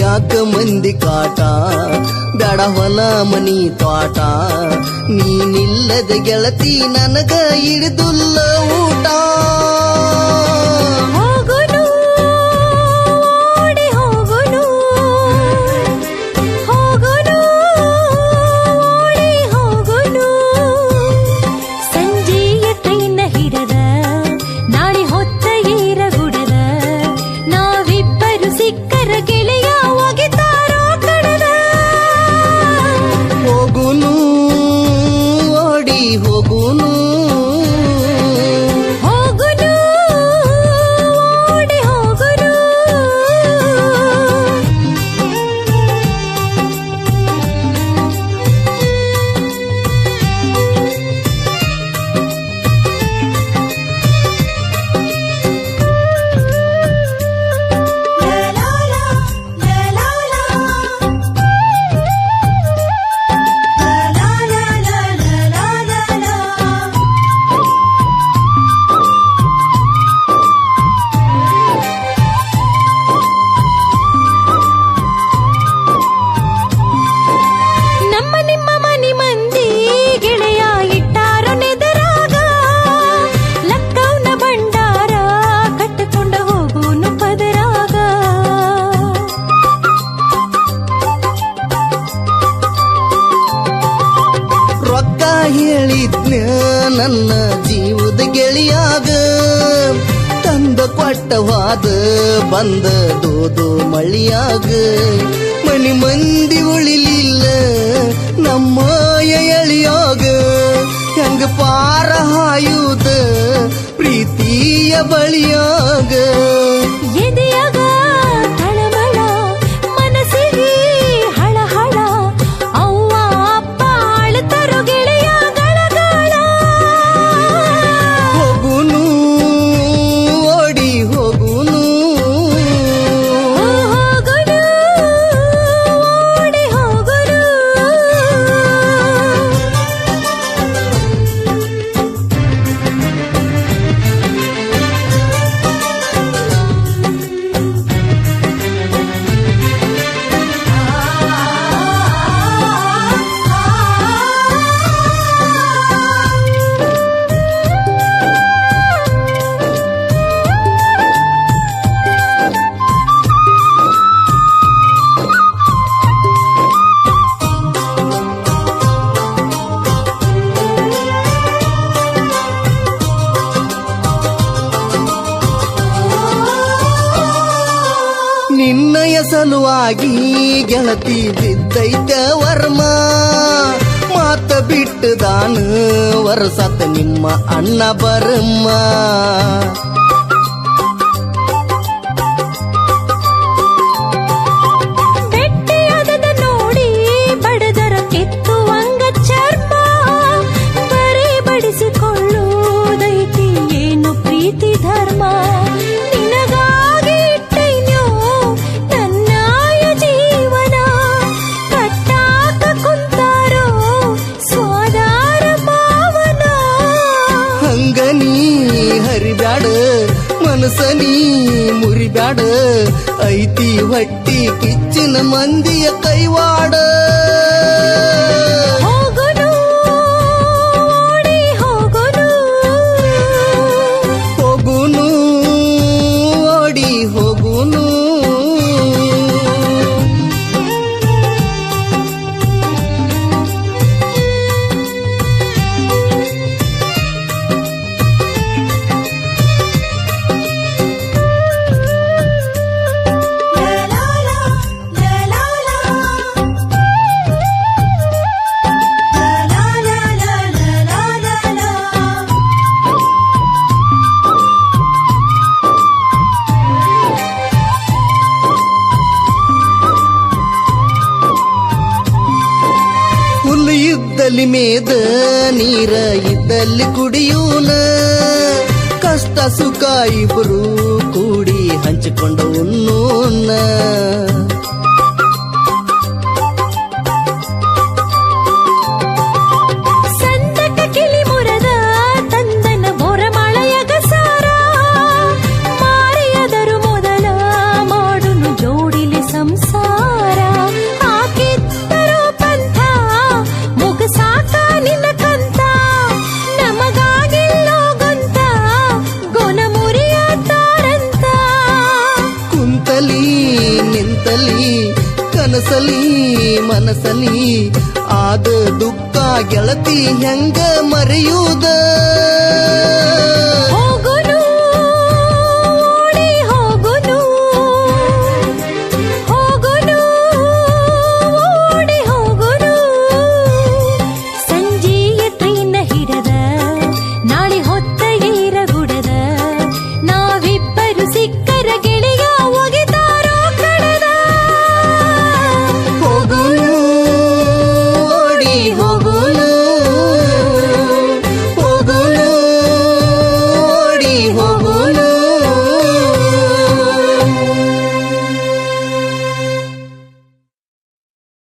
ಯಾಕ ಮಂದಿ ಕಾಟ? ಬೇಡ ಹೊಲ ಮನಿ ತೋಟ ನೀನಿಲ್ಲದ ಗೆಳತಿ ನನಗ ಹಿಡಿದುಲ್ಲ. ಹೇಳಿದ್ನ ನನ್ನ ಜೀವದ ಗೆಳೆಯಾಗ ತಂದ ಕೊಟ್ಟವಾದ, ಬಂದ ದೋದು ಮಳಿಯಾಗ ಮನಿ ಮಂದಿ ಉಳಿಲಿಲ್ಲ, ನಮ್ಮ ಎಳಿಯಾಗ. ಹೆಂಗ ಪಾರ ಹಾಯುದ, ಪ್ರೀತಿಯ ಬಳಿಯಾಗ. ಸಲುವಾಗಿ ಗೆಳತಿ ಬಿದ್ದೈತ ವರ್ಮ ಮಾತ ಬಿಟ್ಟದಾನ ವರಸತ ನಿಮ್ಮ ಅಣ್ಣ ಬರಮ್ಮ ಮನಸ ನೀ ಮುರಿಬ್ಯಾಡ. ಐತಿ ಹೊಟ್ಟಿ ಕಿಚ್ಚಿನ ಮಂದಿಯ ಕೈವಾಡ. ಇದ್ದಲ್ಲಿ ಮೇದ ನೀರ ಇದ್ದಲ್ಲಿ ಕುಡಿಯೂನ ಕಷ್ಟ ಸುಖ ಇಬ್ಬರು ಕೂಡಿ ಹಂಚಿಕೊಂಡು ಉಣ್ಣೋಣ ಮನಸಲಿ ಮನಸಲಿ. ಆದ ದುಃಖ ಗೆಳತಿ ಹೆಂಗ ಮರೆಯುವುದ